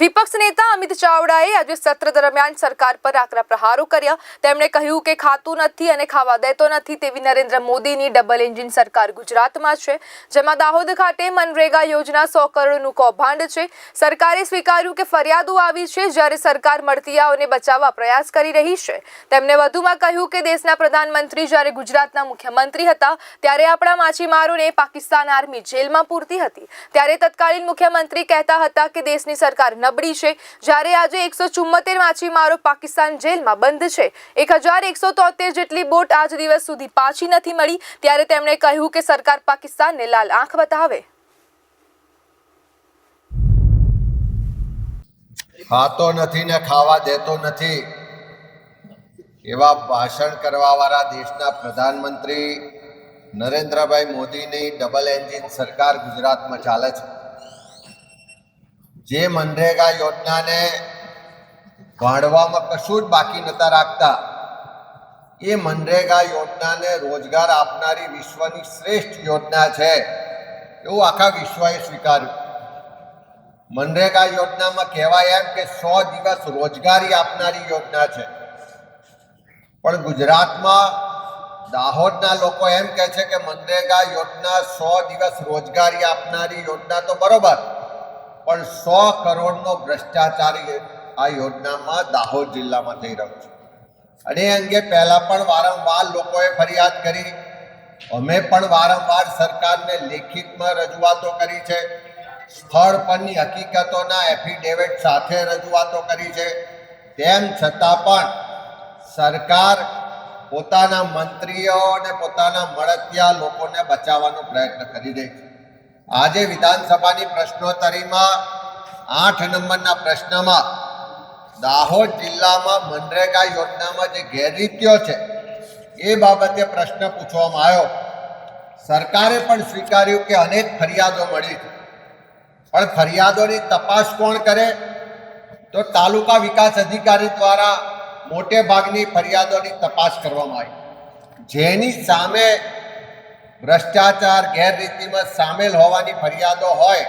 વિપક્ષ નેતા અમિત ચાવડાએ આજે સત્ર દરમિયાન સરકાર પર આકરા પ્રહારો કર્યા. તેમણે કહ્યું કે ખાતું નથી અને ખાવા દેતો નથી તેવી નરેન્દ્ર મોદીની ડબલ એન્જિન સરકાર ગુજરાતમાં છે, જેમાં દાહોદ ખાતે મનરેગા યોજના સો કરોડનું કૌભાંડ છે. સરકારે સ્વીકાર્યું કે ફરિયાદો આવી છે જ્યારે સરકાર મળતિયાઓને બચાવવા પ્રયાસ કરી રહી છે. તેમણે વધુમાં કહ્યું કે દેશના પ્રધાનમંત્રી જ્યારે ગુજરાતના મુખ્યમંત્રી હતા, ત્યારે આપણા માછીમારોને પાકિસ્તાન આર્મી જેલમાં પૂરતી હતી. ત્યારે તત્કાલીન મુખ્યમંત્રી કહેતા હતા કે દેશની સરકાર નબળી છે. જ્યારે આજે એકસો ચુમ્મોતેર માછીમારો પાકિસ્તાન જેલમાં બંધ છે. એક જેટલી બોટ આજ દિવસ સુધી પાછી નથી મળી. ત્યારે તેમણે કહ્યું કે સરકાર પાકિસ્તાનને લાલ આંખ બતાવે. ખાતો નથી ને ખાવા દેતો નથી. એવા ભાષણ કરવાવાળા દેશના પ્રધાનમંત્રી નરેન્દ્રભાઈ મોદીની ડબલ એન્જિન સરકાર ગુજરાતમાં ચાલે છે. જે મનરેગા યોજનાને ભાંડવામાં કશું જ બાકી નતા રાખતા, એ મનરેગા યોજનાને રોજગાર આપનારી વિશ્વની શ્રેષ્ઠ યોજના છે એવું આખા વિશ્વએ સ્વીકાર્યું. મનરેગા યોજનામાં કહેવાય એમ કે સો દિવસ રોજગારી આપનારી યોજના છે. પણ ગુજરાતમાં દાહોદના લોકો એમ કહે છે કે મનરેગા યોજના સો દિવસ રોજગારી આપનારી યોજના તો બરોબર પણ સો કરોડનો ભ્રષ્ટાચારી આ યોજનામાં દાહોદ જિલ્લામાં થઈ રહ્યો છે. અને અંગે પહેલાં પણ વારંવાર લોકોએ ફરિયાદ કરી. અમે પણ વારંવાર સરકારને લેખિતમાં રજૂઆતો કરી છે. સ્થળ પરની હકીકતોના એફિડેવિટ સાથે રજૂઆતો કરી છે. તેમ છતાં પણ સરકાર પોતાના મંત્રીઓ અને પોતાના મળતિયા લોકોને બચાવવાનો પ્રયત્ન કરી રહી છે. આજે વિધાનસભાની પ્રશ્નોત્તરીમાં આઠ નંબરના પ્રશ્નમાં દાહોદ જિલ્લામાં મનરેગા યોજનામાં જે ગેરરીત્યો છે, એ બાબતે પ્રશ્ન પૂછવામાં આવ્યો. સરકારે પણ સ્વીકાર્યું કે અનેક ફરિયાદો મળી છે. પણ ફરિયાદોની તપાસ કોણ કરે? તો તાલુકા વિકાસ અધિકારી દ્વારા મોટે ભાગની ફરિયાદોની તપાસ કરવામાં આવી. જેની સામે ભ્રષ્ટાચાર ગેરરીતિમાં સામેલ હોવાની ફરિયાદો હોય,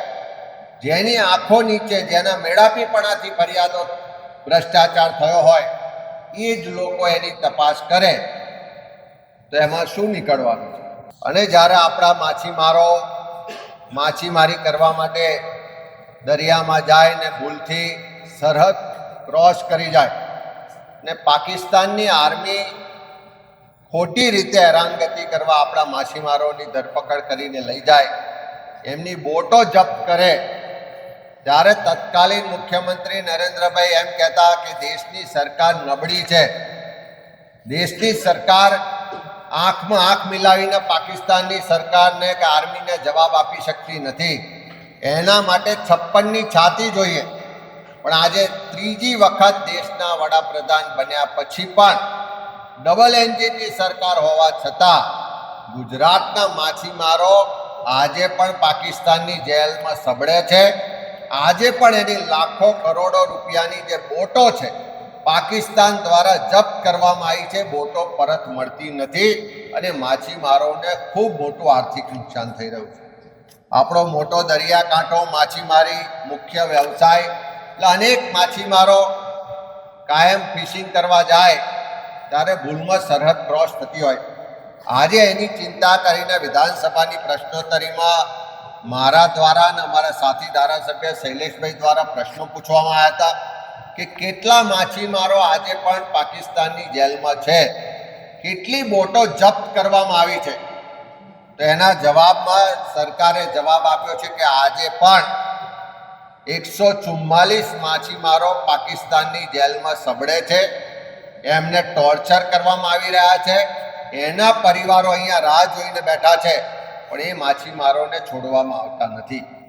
જેની આંખો નીચે, જેના મેળાપીપણાથી ફરિયાદો, ભ્રષ્ટાચાર થયો હોય એ જ લોકો એની તપાસ કરે. તો એમાં શું નીકળવાનું છે? અને જ્યારે આપણા માછીમારો માછીમારી કરવા માટે દરિયામાં જાય ને ભૂલથી સરહદ ક્રોસ કરી જાય, ને પાકિસ્તાનની આર્મી ખોટી રીતે હેરાનગતિ કરવા આપણા માછીમારોની ધરપકડ કરીને લઈ જાય, એમની બોટો જપ્ત કરે, ત્યારે તત્કાલીન મુખ્યમંત્રી નરેન્દ્રભાઈ એમ કહેતા કે દેશની સરકાર નબળી છે. દેશની સરકાર આંખમાં આંખ મિલાવીને પાકિસ્તાનની સરકારને કે આર્મીને જવાબ આપી શકતી નથી. એના માટે છપ્પનની છાતી જોઈએ. પણ આજે ત્રીજી વખત દેશના વડાપ્રધાન બન્યા પછી પણ ડબલ એન્જિનની સરકાર હોવા છતાં ગુજરાતના માછીમારો આજે પણ પાકિસ્તાનની જેલમાં સબળે છે. આજે પણ એની લાખો કરોડો રૂપિયાની જે બોટો છે, પાકિસ્તાન દ્વારા જપ્ત કરવામાં આવી છે. બોટો પરત મળતી નથી અને માછીમારોને ખૂબ મોટું આર્થિક નુકસાન થઈ રહ્યું છે. આપણો મોટો દરિયાકાંઠો, માછીમારી, મુખ્ય વ્યવસાય, એટલે અનેક માછીમારો કાયમ ફિશિંગ કરવા જાય ત્યારે ભૂલમાં સરહદ ક્રોસ થતી હોય. આજે એની ચિંતા કરીને વિધાનસભાની પ્રશ્નોત્તરીમાં મારા દ્વારા અને અમારા સાથી ધારાસભ્ય શૈલેષભાઈ દ્વારા પ્રશ્નો પૂછવામાં આવ્યા હતા કે કેટલા માછીમારો આજે પણ પાકિસ્તાનની જેલમાં છે? કેટલી બોટો જપ્ત કરવામાં આવી છે? તો એના જવાબમાં સરકારે જવાબ આપ્યો છે કે આજે પણ એકસો ચુમ્માલીસ માછીમારો પાકિસ્તાનની જેલમાં સબડે છે. એમને ટોર્ચર કરવામાં આવી રહ્યા છે. એના પરિવારો અહીંયા રાહ જોઈને બેઠા છે. પણ એ માછીમારોને છોડવામાં આવતા નથી.